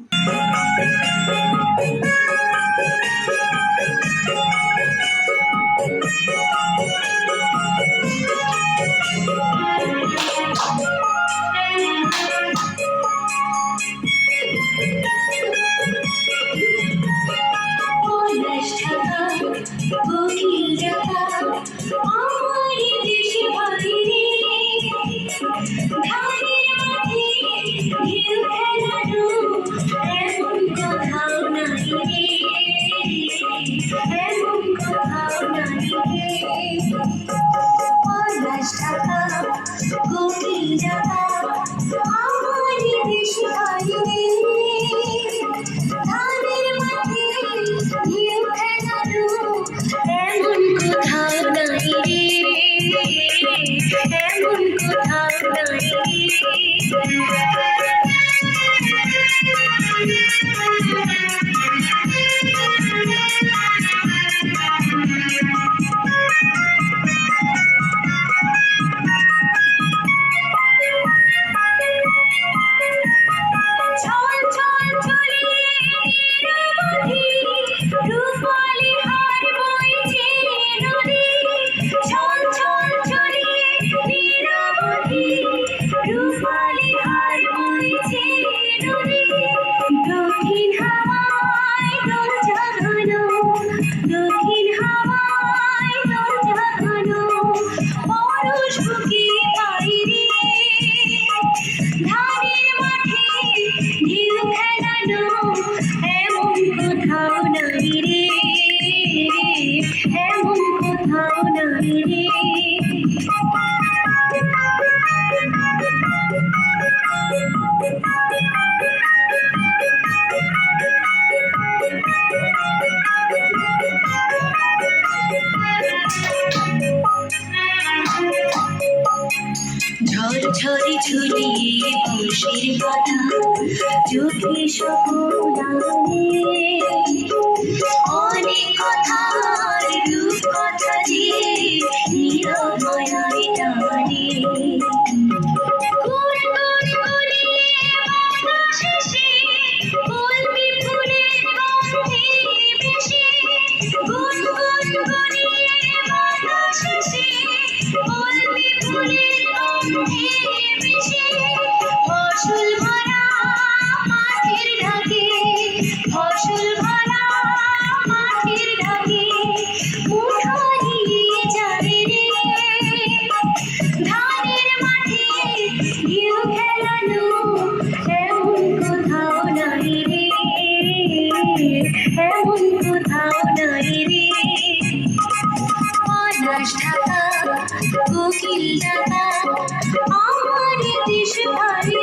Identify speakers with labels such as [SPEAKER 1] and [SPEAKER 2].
[SPEAKER 1] Thank you. এমন কোথাও নাই রে। ঝড় ঝড়ে চোখে সকল হ্যাঁ বন্ধু ভাবনায় রে পলাশ ঢাকা কোকিল ডাকা আমার দেশ ভারী